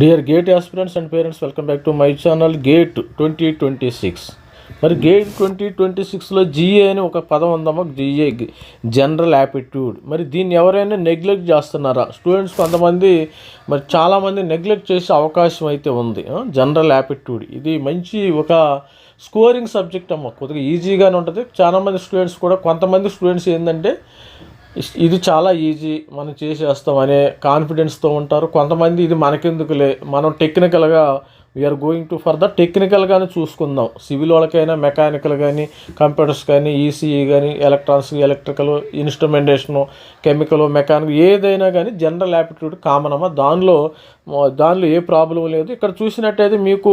Dear GATE aspirants and parents welcome back to my channel GATE twenty twenty six మరి GATE twenty twenty సిక్స్లో GA అని ఒక పదం ఉందమ్మా జిఏ జనరల్ యాప్టిట్యూడ్ మరి దీన్ని ఎవరైనా నెగ్లెక్ట్ చేస్తున్నారా? స్టూడెంట్స్ కొంతమంది మరి చాలామంది నెగ్లెక్ట్ చేసే అవకాశం అయితే ఉంది. జనరల్ యాప్టిట్యూడ్ ఇది మంచి ఒక స్కోరింగ్ సబ్జెక్ట్ అమ్మ. కొద్దిగా ఈజీగానే ఉంటుంది. చాలామంది స్టూడెంట్స్ కూడా కొంతమంది స్టూడెంట్స్ ఏంటంటే ఇది చాలా ఈజీ మనం చేసేస్తాం అనే కాన్ఫిడెన్స్తో ఉంటారు. కొంతమంది ఇది మనకెందుకులే మనం టెక్నికల్గా we're going to for the టెక్నికల్గానే చూసుకుందాం. సివిల్ వాళ్ళకైనా మెకానికల్ కానీ కంప్యూటర్స్ కానీ ఈసీఈ కానీ electronics electrical instrumentation chemical mechanic ఏదైనా కానీ జనరల్ యాప్టిట్యూడ్ కామన్ అమ్మ. దానిలో దానిలో ఏ ప్రాబ్లం లేదు. ఇక్కడ చూసినట్టయితే మీకు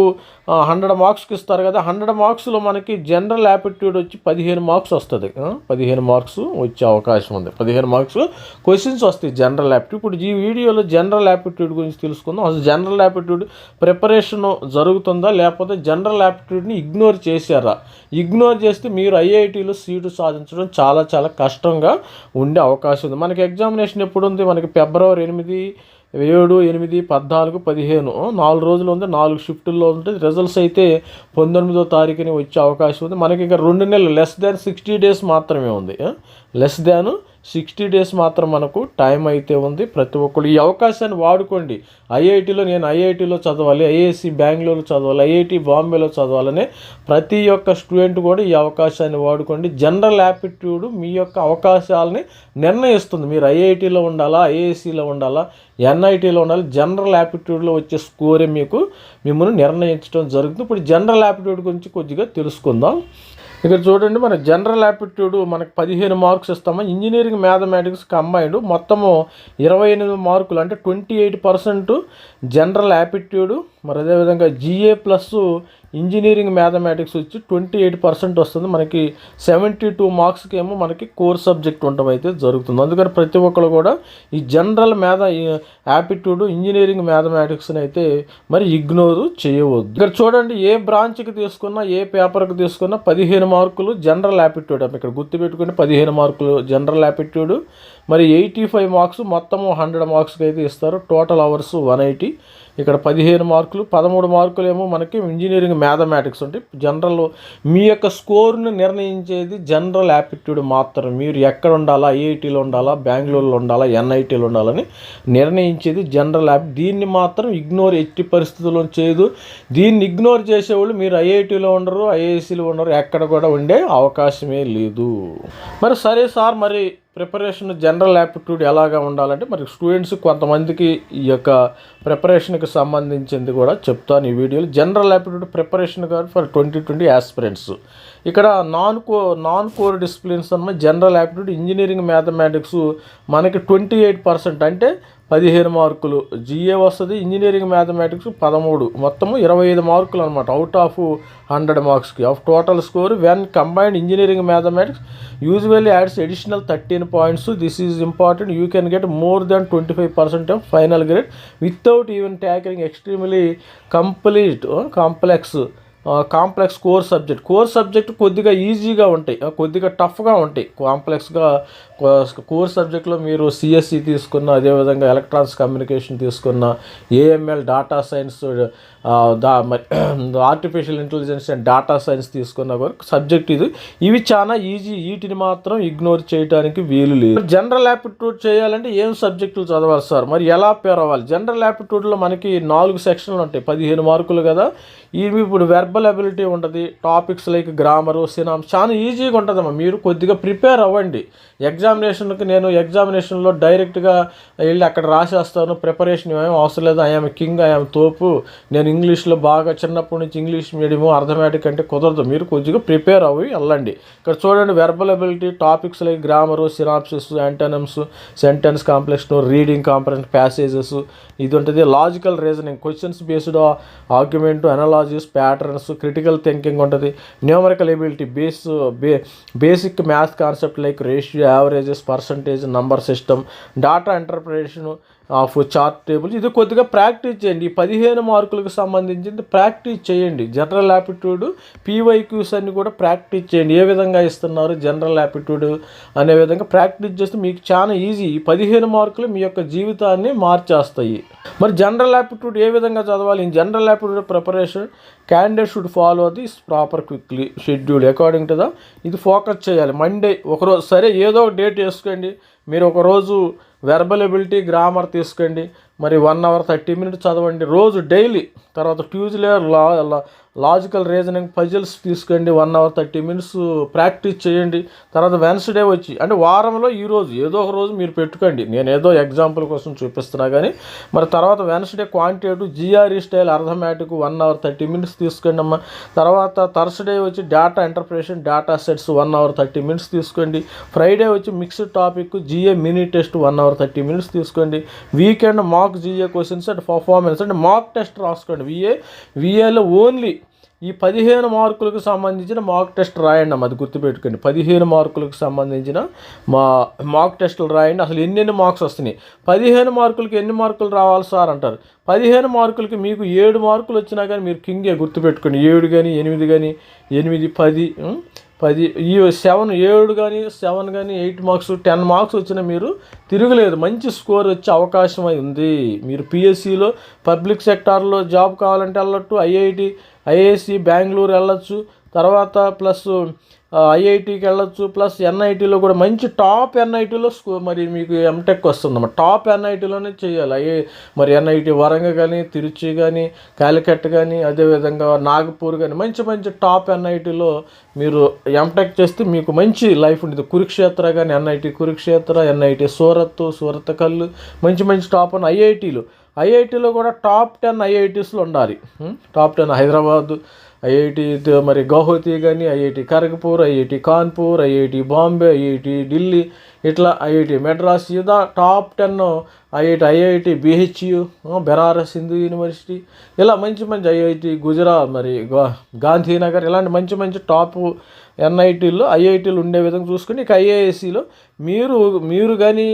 హండ్రెడ్ మార్క్స్కి ఇస్తారు కదా. హండ్రెడ్ మార్క్స్లో మనకి జనరల్ యాప్టిట్యూడ్ వచ్చి పదిహేను మార్క్స్ వస్తుంది. పదిహేను మార్క్స్ వచ్చే అవకాశం ఉంది. పదిహేను మార్క్స్ క్వశ్చన్స్ వస్తాయి జనరల్ యాప్టిట్యూడ్ ఇప్పుడు ఈ వీడియోలో జనరల్ యాప్టిట్యూడ్ గురించి తెలుసుకుందాం. అసలు జనరల్ యాప్టిట్యూడ్ ప్రిపరేషన్ జరుగుతుందా లేకపోతే జనరల్ యాప్టిట్యూడ్ని ఇగ్నోర్ చేశారా? ఇగ్నోర్ చేస్తే మీరు ఐఐటీలో సీటు సాధించడం చాలా చాలా కష్టంగా ఉండే అవకాశం ఉంది. మనకి ఎగ్జామినేషన్ ఎప్పుడు ఉంది మనకి ఫిబ్రవరి ఎనిమిది ఏడు ఎనిమిది పద్నాలుగు పదిహేను. నాలుగు రోజులు ఉంది నాలుగు షిఫ్టుల్లో ఉంటుంది రిజల్ట్స్ అయితే పంతొమ్మిదో తారీఖుని వచ్చే అవకాశం ఉంది. మనకి ఇంకా రెండు నెలలు లెస్ దాన్ సిక్స్టీ డేస్ మాత్రమే ఉంది. లెస్ దాన్ సిక్స్టీ డేస్ మాత్రం మనకు టైం అయితే ఉంది. ప్రతి ఒక్కరు ఈ అవకాశాన్ని వాడుకోండి. ఐఐటిలో నేను ఐఐటిలో చదవాలి ఐఐసి బెంగళూరు చదవాలి ఐఐటి బాంబేలో చదవాలని ప్రతి ఒక్క స్టూడెంట్ కూడా ఈ అవకాశాన్ని వాడుకోండి. జనరల్ యాప్టిట్యూడ్ మీ యొక్క అవకాశాలని నిర్ణయిస్తుంది. మీరు ఐఐటిలో ఉండాలా ఐఐసిలో ఉండాలా ఎన్ఐటీలో ఉండాలి జనరల్ యాప్టిట్యూడ్లో వచ్చే స్కోరే మీకు మిమ్మల్ని నిర్ణయించడం జరుగుతుంది. ఇప్పుడు జనరల్ యాప్టిట్యూడ్ గురించి కొద్దిగా తెలుసుకుందాం. ఇక్కడ చూడండి మన జనరల్ యాప్టిట్యూడ్ మనకు పదిహేను మార్క్స్ ఇస్తాము. ఇంజనీరింగ్ మ్యాథమెటిక్స్ కంబైన్డ్ మొత్తము ఇరవై ఎనిమిది మార్కులు అంటే twenty eight percent general aptitude మరి అదేవిధంగా జిఏ ప్లస్ ఇంజనీరింగ్ మ్యాథమెటిక్స్ వచ్చి ట్వంటీ ఎయిట్ పర్సెంట్ వస్తుంది. మనకి సెవెంటీ టూ మార్క్స్కి ఏమో మనకి కోర్ సబ్జెక్ట్ ఉండడం అయితే జరుగుతుంది. అందుకని ప్రతి ఒక్కరు కూడా ఈ జనరల్ మ్యాథ యాప్టిట్యూడ్ ఇంజనీరింగ్ మ్యాథమెటిక్స్ని అయితే మరి ఇగ్నోరు చేయవద్దు. ఇక్కడ చూడండి ఏ బ్రాంచ్కి తీసుకున్నా ఏ పేపర్కి తీసుకున్నా పదిహేను మార్కులు జనరల్ యాప్టిట్యూడ్ ఇక్కడ గుర్తుపెట్టుకుని పదిహేను మార్కులు జనరల్ యాప్టిట్యూడ్ మరి ఎయిటీ ఫైవ్ మార్క్స్ మొత్తము హండ్రెడ్ మార్క్స్కి అయితే ఇస్తారు. టోటల్ అవర్స్ వన్ ఎయిటీ ఇక్కడ పదిహేను మార్కులు పదమూడు మార్కులు ఏమో మనకి ఇంజనీరింగ్ మ్యాథమెటిక్స్ ఉంటాయి జనరల్ మీ యొక్క స్కోర్ను నిర్ణయించేది జనరల్ యాప్టిట్యూడ్ మాత్రం మీరు ఎక్కడ ఉండాలా ఐఐటీలో ఉండాలా బెంగళూరులో ఉండాలా ఎన్ఐటీలో ఉండాలని నిర్ణయించేది జనరల్ యాప్ దీన్ని మాత్రం ఇగ్నోర్ ఎట్టి పరిస్థితుల్లో చేయదు. దీన్ని ఇగ్నోర్ చేసేవాళ్ళు మీరు ఐఐటీలో ఉండరు ఐఐసీలో ఉండరు ఎక్కడ కూడా ఉండే అవకాశమే లేదు. మరి సరే సార్ మరి ప్రిపరేషన్ జనరల్ యాప్టిట్యూడ్ ఎలాగా ఉండాలంటే మరి స్టూడెంట్స్ కొంతమందికి ఈ యొక్క ప్రిపరేషన్కి సంబంధించింది కూడా చెప్తాను ఈ వీడియోలో. జనరల్ యాప్టిట్యూడ్ ప్రిపరేషన్ కాదు ఫర్ ట్వంటీ ట్వంటీ ఆస్పిరెంట్స్ ఇక్కడ non co non core disciplines అన్న జనరల్ యాప్టిట్యూడ్ ఇంజనీరింగ్ మ్యాథమెటిక్స్ మనకి ట్వంటీ ఎయిట్ పర్సెంట్. అంటే పదిహేను మార్కులు. జిఏ వస్తుంది ఇంజనీరింగ్ మ్యాథమెటిక్స్ పదమూడు. మొత్తము ఇరవై ఐదు మార్కులు అనమాట అవుట్ ఆఫ్ హండ్రెడ్ మార్క్స్కి of total score when combined engineering mathematics usually adds additional thirteen points this is important you can get more than twenty five percent of final grade without even tackling extremely complete complex complex core subject core subject కొద్దిగా ఈజీగా ఉంటాయి. కొద్దిగా టఫ్గా ఉంటాయి. కాంప్లెక్స్గా core సబ్జెక్ట్లో మీరు CSC తీసుకున్న అదేవిధంగా ఎలక్ట్రానిక్స్ కమ్యూనికేషన్ తీసుకున్న AML data science the artificial intelligence and data science తీసుకున్న వరకు సబ్జెక్ట్ ఇది. ఇవి చాలా ఈజీ వీటిని మాత్రం ఇగ్నోర్ చేయడానికి వీలు లేదు. జనరల్ యాప్టిట్యూడ్ చేయాలంటే ఏం సబ్జెక్టులు చదవాలి సార్? మరి ఎలా పేర్ అవ్వాలి జనరల్ యాప్టిట్యూడ్లో మనకి నాలుగు సెక్షన్లు ఉంటాయి. పదిహేను మార్కులు కదా. ఇవి ఇప్పుడు వెర్బల్ అబిలిటీ ఉంటుంది టాపిక్స్ లైక్ గ్రామరు సినామ్స్ చాలా ఈజీగా ఉంటుందమ్మా. మీరు కొద్దిగా ప్రిపేర్ అవ్వండి. ఎగ్జామినేషన్కి నేను ఎగ్జామినేషన్లో డైరెక్ట్గా వెళ్ళి అక్కడ రాసేస్తాను. ప్రిపరేషన్ ఏమీ అవసరం లేదు. ఐఎమ్ కింగ్ ఐఎమ్ తోపు. నేను ఇంగ్లీష్లో బాగా చిన్నప్పటి నుంచి ఇంగ్లీష్ మీడియము అర్థమాటిక్ అంటే కుదరదు. మీరు కొద్దిగా ప్రిపేర్ అవ్వి వెళ్ళండి. ఇక్కడ చూడండి verbal ability topics like grammar synopsis antonyms sentence complex reading comprehension passages ఇది ఉంటుంది logical reasoning questions based argument analogies patterns critical thinking ఉంటుంది. Numerical ability base bay basic maths concept like ratio averages percentage number system data interpretation of chart table. ఇది కొద్దిగా practice చేయండి. ఈ పదిహేను మార్కులకు సంబంధించింది ప్రాక్టీస్ చేయండి. జనరల్ యాప్టిట్యూడ్ పీవైక్యూస్ అన్ని కూడా ప్రాక్టీస్ చేయండి. ఏ విధంగా ఇస్తున్నారు జనరల్ యాప్టిట్యూడ్ అనే విధంగా ప్రాక్టీస్ చేస్తే మీకు చాలా ఈజీ. ఈ పదిహేను మార్కులు మీ యొక్క జీవితాన్ని మార్చేస్తాయి. మరి జనరల్ యాప్టిట్యూడ్ ఏ విధంగా చదవాలి? In general aptitude preparation candidate should follow the proper quickly schedule according to the ఇది ఫోకస్ చేయాలి. మండే ఒకరోజు సరే ఏదో ఒక డేట్ వేసుకోండి. మీరు ఒకరోజు వెర్బల్ ఎబిలిటీ గ్రామర్ తీసుకోండి. మరి వన్ అవర్ థర్టీ మినిట్స్ చదవండి. రోజు డైలీ. తర్వాత ట్యూస్డే లా లాజికల్ రీజనింగ్ పజిల్స్ తీసుకోండి. One hour thirty minutes practice చేయండి. తర్వాత వెన్స్డే వచ్చి అంటే వారంలో ఈరోజు ఏదో ఒక రోజు మీరు పెట్టుకోండి. నేను ఏదో ఎగ్జాంపుల్ కోసం చూపిస్తున్నా కానీ మరి తర్వాత Wednesday quantitative GRE style arithmetic one hour thirty minutes తీసుకోండి అమ్మా. తర్వాత థర్స్డే వచ్చి data interpretation data sets one hour thirty minutes తీసుకోండి. ఫ్రైడే వచ్చి mixed topic GA mini test one hour thirty minutes తీసుకోండి. Weekend mock GA questions and performance అంటే mock test రాసుకోండి. VA విఏలో ఓన్లీ ఈ పదిహేను మార్కులకు సంబంధించిన మాక్ టెస్ట్ రాయండి అది గుర్తుపెట్టుకోండి. పదిహేను మార్కులకు సంబంధించిన మా మాక్ టెస్టులు రాయండి. అసలు ఎన్నెన్ని మార్క్స్ వస్తున్నాయి? పదిహేను మార్కులకి ఎన్ని మార్కులు రావాలి సార్ అంటారు? పదిహేను మార్కులకి మీకు ఏడు మార్కులు వచ్చినా కానీ మీరు కింగే గుర్తుపెట్టుకోండి. ఏడు కానీ ఎనిమిది కానీ ఎనిమిది పది పది ఈ సెవెన్ ఏడు కానీ సెవెన్ కానీ ఎయిట్ మార్క్స్ టెన్ మార్క్స్ వచ్చినా మీరు తిరగలేదు. మంచి స్కోర్ వచ్చే అవకాశం అయి ఉంది. మీరు పిఎస్సిలో పబ్లిక్ సెక్టార్లో జాబ్ కావాలంటే వెళ్ళట్టు ఐఐటి ఐఐసి బెంగళూరు వెళ్ళొచ్చు. తర్వాత ప్లస్ ఐఐటికి వెళ్ళొచ్చు ప్లస్ ఎన్ఐటీలో కూడా మంచి టాప్ ఎన్ఐటీలో స్కూ మరి మీకు ఎంటెక్ వస్తుందన్నమాట. టాప్ ఎన్ఐటీలోనే చేయాలి. ఐఏ మరి ఎన్ఐటి వరంగల్ కానీ తిరుచి కానీ కాలికట్ కానీ అదేవిధంగా నాగపూర్ కానీ మంచి మంచి టాప్ ఎన్ఐటీలో మీరు ఎంటెక్ చేస్తే మీకు మంచి లైఫ్ ఉంటుంది కురుక్షేత్ర కానీ ఎన్ఐటి కురుక్షేత్ర ఎన్ఐటి సూరత్ సూరత్ కళ్ళు మంచి మంచి టాప్ అని ఐఐటీలు. ఐఐటీలో కూడా టాప్ టెన్ ఐఐటీస్లో ఉండాలి. టాప్ టెన్ హైదరాబాద్ ఐఐటి మరి గౌహతి కానీ IIT Kharagpur IIT Kanpur IIT Bombay IIT Delhi ఇట్లా ఐఐటి మెడ్రాస్ ఇదా top ten IIT IIT BHU Banaras Hindu University ఇలా మంచి మంచి ఐఐటి గుజరాత్ మరి గాంధీనగర్ ఇలాంటి మంచి మంచి టాప్ ఎన్ఐటీల్లో ఐఐటీలు ఉండే విధంగా చూసుకుని ఇక ఐఐఎస్సిలో మీరు మీరు కానీ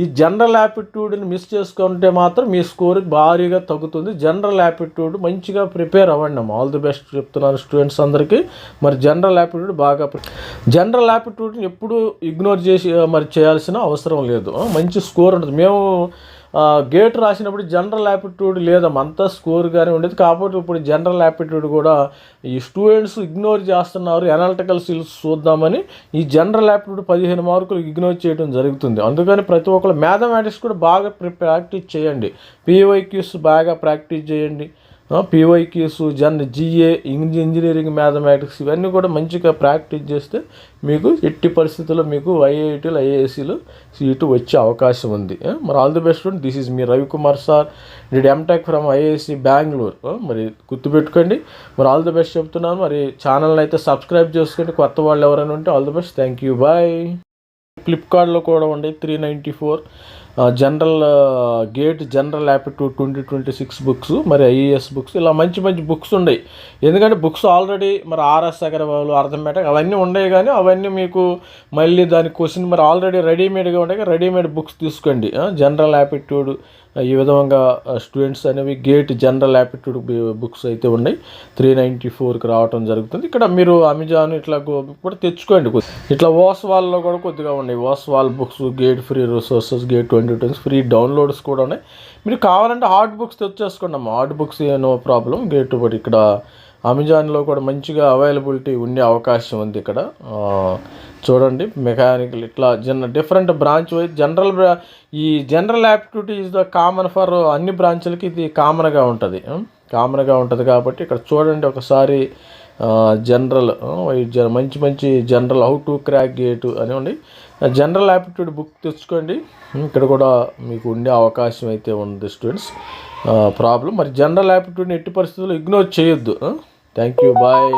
ఈ జనరల్ యాప్టిట్యూడ్ని మిస్ చేసుకుంటే మాత్రం మీ స్కోర్ భారీగా తగ్గుతుంది. జనరల్ యాప్టిట్యూడ్ మంచిగా ప్రిపేర్ అవ్వండి అమ్మ. ఆల్ ది బెస్ట్ చెప్తున్నాను స్టూడెంట్స్ అందరికీ. మరి జనరల్ యాప్టిట్యూడ్ బాగా జనరల్ యాప్టిట్యూడ్ని ఎప్పుడు ఇగ్నోర్ చేసి మరి చేయాల్సిన అవసరం లేదు. మంచి స్కోర్ ఉంటుంది. మేము గేట్ రాసినప్పుడు జనరల్ యాప్టిట్యూడ్ లేదమ్మా అంతా స్కోర్గానే ఉండేది. కాబట్టి ఇప్పుడు జనరల్ యాప్టిట్యూడ్ కూడా ఈ స్టూడెంట్స్ ఇగ్నోర్ చేస్తున్నారు. ఎనాలిటికల్ స్కిల్స్ చూద్దామని ఈ జనరల్ యాప్టిట్యూడ్ పదిహేను మార్కులు ఇగ్నోర్ చేయడం జరుగుతుంది. అందుకని ప్రతి ఒక్కరు మ్యాథమెటిక్స్ కూడా బాగా ప్రి- ప్రాక్టీస్ చేయండి. పీవైక్యూస్ బాగా ప్రాక్టీస్ చేయండి. పీవైక్యూస్ జన్ జీఏ ఇంజనీరింగ్ మ్యాథమెటిక్స్ ఇవన్నీ కూడా మంచిగా ప్రాక్టీస్ చేస్తే మీకు ఎట్టి పరిస్థితుల్లో మీకు ఐఐటీలు ఐఏఎస్సీలు సీటు వచ్చే అవకాశం ఉంది. మరి all the best this is me Ravikumar sir did MTech from IISc Bengaluru మరి గుర్తుపెట్టుకోండి. మరి ఆల్ ది బెస్ట్ చెప్తున్నాను. మరి ఛానల్ అయితే సబ్స్క్రైబ్ చేసుకోండి కొత్త వాళ్ళు ఎవరైనా ఉంటే all the best thank you bye ఫ్లిప్కార్ట్లో కూడా ఉండే three ninety four general GATE general aptitude twenty twenty six books మరి ఐఏఎస్ బుక్స్ ఇలా మంచి మంచి బుక్స్ ఉన్నాయి. ఎందుకంటే బుక్స్ ఆల్రెడీ మరి ఆర్ఎస్ అగర్వాల్ అర్థమెటిక్ అవన్నీ ఉన్నాయి కానీ అవన్నీ మీకు మళ్ళీ దాని క్వశ్చన్ మరి ఆల్రెడీ రెడీమేడ్గా ఉంటాయి రెడీమేడ్ బుక్స్ తీసుకోండి. జనరల్ యాప్టిట్యూడ్ ఈ విధంగా స్టూడెంట్స్ అనేవి గేట్ జనరల్ యాప్టిట్యూడ్ బుక్స్ అయితే ఉన్నాయి. త్రీ నైంటీ ఫోర్కి రావటం జరుగుతుంది. ఇక్కడ మీరు అమెజాన్ ఇట్లా కూడా తెచ్చుకోండి కొద్ది- ఇట్లా వాస్ వాల్లో కూడా కొద్దిగా ఉన్నాయి. Was wall books GATE free resources GATE twenty twenty free downloads కూడా ఉన్నాయి. మీరు కావాలంటే హార్డ్ బుక్స్ తెచ్చేసుకోండి అమ్మ. Hard books no problem. GATE but ఇక్కడ అమెజాన్లో కూడా మంచిగా అవైలబిలిటీ ఉండే అవకాశం ఉంది ఇక్కడ. చూడండి మెకానికల్ ఇట్లా జన డిఫరెంట్ బ్రాంచ్ వైజ్ జనరల్ బ్రా ఈ general aptitude is the common for అన్ని బ్రాంచ్లకి ఇది కామన్గా ఉంటుంది. కామన్గా ఉంటుంది కాబట్టి ఇక్కడ చూడండి ఒకసారి జనరల్ మంచి మంచి general how to crack GATE అని ఉండి జనరల్ యాప్టిట్యూడ్ బుక్ తెచ్చుకోండి. Hmm, ఇక్కడ కూడా మీకు ఉండే అవకాశం అయితే ఉంది స్టూడెంట్స్ ప్రాబ్లం uh, మరి జనరల్ యాప్టిట్యూడ్ని ఎట్టి పరిస్థితుల్లో ఇగ్నోర్ చేయొద్దు. Thank you bye